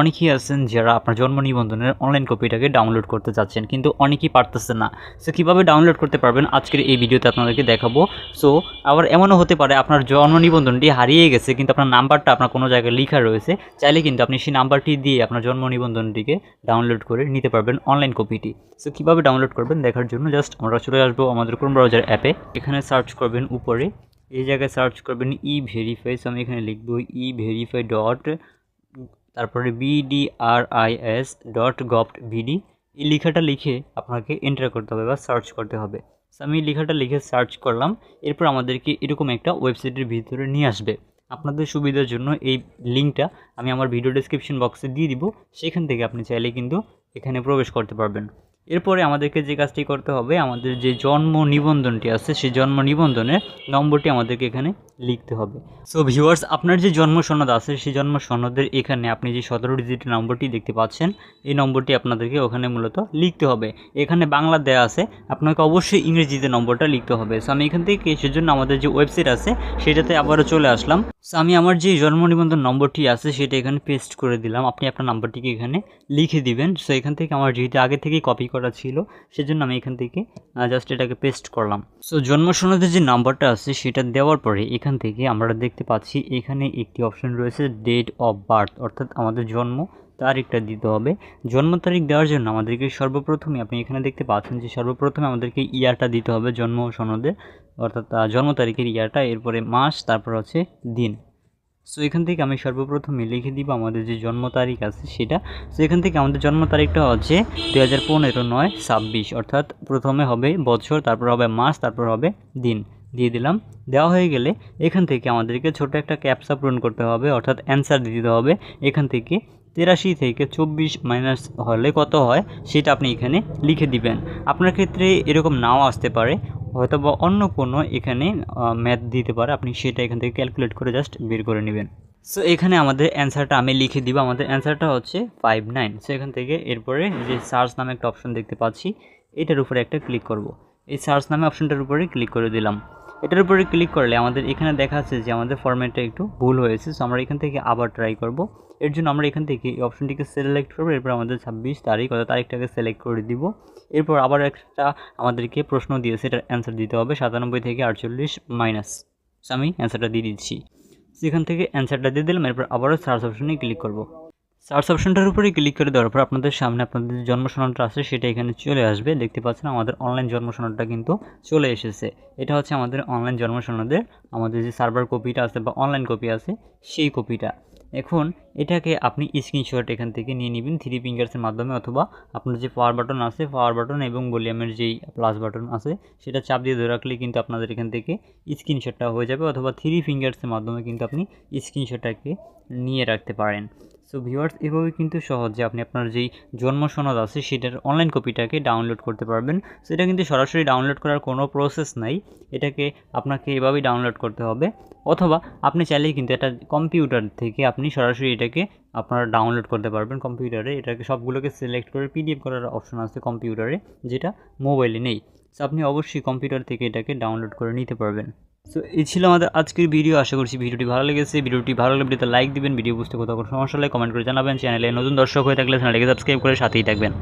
অনেকেই আছেন যারা আপনার জন্ম নিবন্ধনের অনলাইন কপিটাকে ডাউনলোড করতে চাচ্ছেন, কিন্তু অনেকেই পারতেছেন না। সো কীভাবে ডাউনলোড করতে পারবেন? আজকের এই ভিডিওতে আপনাদেরকে দেখাবো। সো আবার এমনও হতে পারে আপনার জন্ম নিবন্ধনটি হারিয়ে গেছে, কিন্তু আপনার নাম্বারটা আপনার কোনো জায়গায় লেখা রয়েছে, চাইলে কিন্তু আপনি সেই নাম্বারটি দিয়ে আপনার জন্ম নিবন্ধনটিকে ডাউনলোড করে নিতে পারবেন অনলাইন কপিটি সো কীভাবে ডাউনলোড করবেন দেখার জন্য জাস্ট আমরা চলে আসব আমাদের ক্রোম ব্রাউজার অ্যাপে এখানে সার্চ করবেন উপরে। এই জায়গায় সার্চ করবেন ই ভেরিফাই সো আমি এখানে লিখব ই ভেরিফাই ডট তারপরে বিডিআরআইএস ডট গভ বিডি এই লেখাটা লিখে আপনাকে এন্টার করতে হবে বা সার্চ করতে হবে। আমি লেখাটা লিখে সার্চ করলাম, এরপর আমাদেরকে এরকম একটা ওয়েবসাইটের ভিতরে নিয়ে আসবে। আপনাদের সুবিধার জন্য এই লিঙ্কটা আমি আমার ভিডিও ডিসক্রিপশন বক্সে দিয়ে দিব, সেখান থেকে আপনি চাইলে কিন্তু এখানে প্রবেশ করতে পারবেন। এরপরে আমাদেরকে যে কাজটি করতে হবে, আমাদের যে জন্ম নিবন্ধনটি আছে, সেই জন্ম নিবন্ধনের নম্বরটি আমাদেরকে এখানে লিখতে হবে। সো ভিউয়ার্স আপনার যে জন্ম সনদ আছে, সেই জন্ম সনদের এখানে আপনি যে সতেরো ডিজিটের নম্বরটি দেখতে পাচ্ছেন, এই নম্বরটি আপনাদেরকে ওখানে মূলত লিখতে হবে। এখানে বাংলা দেয়া আছে, আপনাকে অবশ্যই ইংরেজিতে নম্বরটা লিখতে হবে। সো আমি এখান থেকে, সেজন্য আমাদের যে ওয়েবসাইট আছে, সেটাতে আবারও চলে আসলাম। সো আমি আমার যে জন্ম নিবন্ধন নম্বরটি আছে, সেটা এখানে পেস্ট করে দিলাম। আপনি আপনার নাম্বারটিকে এখানে লিখে দিবেন। সো এখান থেকে আমার যেহেতু আগে থেকেই কপি করা ছিল, সেজন্য আমি এখান থেকে জাস্ট এটাকে পেস্ট করলাম। সো জন্ম সনদের যে নাম্বারটা আছে, সেটা দেওয়ার পরে এখান থেকে আমরা দেখতে পাচ্ছি, এখানে একটি অপশন রয়েছে ডেট অফ বার্থ অর্থাৎ আমাদের জন্ম তারিখটা দিতে হবে। জন্ম তারিখ দেওয়ার জন্য আমাদেরকে সর্বপ্রথমে, আপনি এখানে দেখতে পাচ্ছেন যে সর্বপ্রথমে আমাদেরকে ইয়ারটা দিতে হবে জন্ম সনদে, অর্থাৎ জন্ম তারিখের ইয়ারটা, এরপরে মাস, তারপর হচ্ছে দিন। সো এখান থেকে আমি সর্বপ্রথমে লিখে দিব আমাদের যে জন্ম তারিখ আছে সেটা। সো এখান থেকে আমাদের জন্ম তারিখটা হচ্ছে দু হাজার পনেরো নয় ছাব্বিশ, অর্থাৎ প্রথমে হবে বছর, তারপর হবে মাস, তারপর হবে দিন। দিয়ে দিলাম। দেওয়া হয়ে গেলে এখান থেকে আমাদেরকে ছোট একটা ক্যাপসা পূরণ করতে হবে, অর্থাৎ অ্যান্সার দিতে হবে। এখান থেকে তেরাশি থেকে চব্বিশ মাইনাস হলে কত হয়? সেটা আপনি এখানে লিখে দিবেন। আপনার ক্ষেত্রে এরকম নাও আসতে পারে। হয়তো বা অন্য কোনো এখানে ম্যাথ দিতে পারে। আপনি সেটা এখান থেকে ক্যালকুলেট করে জাস্ট বের করে নেবেন। সো এখানে আমাদের অ্যান্সারটা আমি লিখে দিব। আমাদের অ্যান্সারটা হচ্ছে ফাইভ নাইন সো এখান থেকে এরপরে যে সার্চ নামে একটা অপশন দেখতে পাচ্ছি। এটার উপরে একটা ক্লিক করব। এই সার্চ নামে অপশনটার উপরে ক্লিক করে দিলাম। এটার উপরে ক্লিক করলে আমাদের এখানে দেখা যাচ্ছে যে আমাদের ফরম্যাটটা একটু ভুল হয়েছে সো আমরা এখান থেকে আবার ট্রাই করব। এর জন্য আমরা এখান থেকে এই অপশনটিকে সিলেক্ট করব, এরপর আমাদের ছাব্বিশ তারিখ অর্থাৎ তারিখটাকে সিলেক্ট করে দিব। এরপর আবার একটা আমাদেরকে প্রশ্ন দিয়েছে এটার অ্যান্সার দিতে হবে, সাতানব্বই থেকে আটচল্লিশ মাইনাস আমি অ্যান্সারটা দিয়ে দিচ্ছি। সেখান থেকে অ্যান্সারটা দিয়ে দিলাম, এরপর আবারও সার্চ অপশনে ক্লিক করব। সার্চ অপশনটার উপরে ক্লিক করে দেওয়ার পর আপনাদের সামনে আপনাদের যে জন্ম সনদটা আছে সেটা এখানে চলে আসবে। দেখতে পাচ্ছেন আমাদের অনলাইন জন্ম সনদটা কিন্তু চলে এসেছে। এটা হচ্ছে আমাদের অনলাইন জন্ম সনদের আমাদের যে সার্ভার কপিটা আছে বা অনলাইন কপি আছে সেই কপিটা এখন এটাকে আপনি স্ক্রিনশট এখান থেকে নিয়ে নেবেন থ্রি ফিঙ্গার্সের মাধ্যমে অথবা আপনার যে পাওয়ার বাটন আছে পাওয়ার বাটন এবং ভলিউমের যেই প্লাস বাটন আছে সেটা চাপ দিয়ে ধরে রাখলে কিন্তু আপনাদের এখান থেকে স্ক্রিনশটটা হয়ে যাবে অথবা থ্রি ফিঙ্গার্সের মাধ্যমে কিন্তু আপনি স্ক্রিনশটটাকে নিয়ে রাখতে পারেন। সো ভিউয়ার্স এভাবে কিন্তু সহজে আপনি আপনার যেই জন্ম সনদ আছে, সেটার অনলাইন কপিটাকে ডাউনলোড করতে পারবেন। সেটা কিন্তু সরাসরি ডাউনলোড করার কোনো প্রসেস নাই। এটাকে আপনাকে এভাবেই ডাউনলোড করতে হবে। অথবা আপনি চাইলেই কিন্তু এটা কম্পিউটার থেকে আপনি সরাসরি এটাকে আপনারা ডাউনলোড করতে পারবেন কম্পিউটারে এটাকে সবগুলোকে সিলেক্ট করে পিডিএফ করার অপশন আছে কম্পিউটারে যেটা মোবাইলে নেই। সো আপনি অবশ্যই কম্পিউটার থেকে এটাকে ডাউনলোড করে নিতে পারবেন। সো এই ছিল আমাদের আজকের ভিডিও আশা করছি ভিডিওটি ভালো লেগেছে। ভিডিওটি ভালো লাগলে ভিডিওতে লাইক দিবেন ভিডিও বুঝতে কোথাও কোনো সমস্যা হলে কমেন্ট করে জানাবেন। চ্যানেলে নতুন দর্শক হয়ে থাকলে চ্যানেলটিকে সাবস্ক্রাইব করে সাথেই থাকবেন।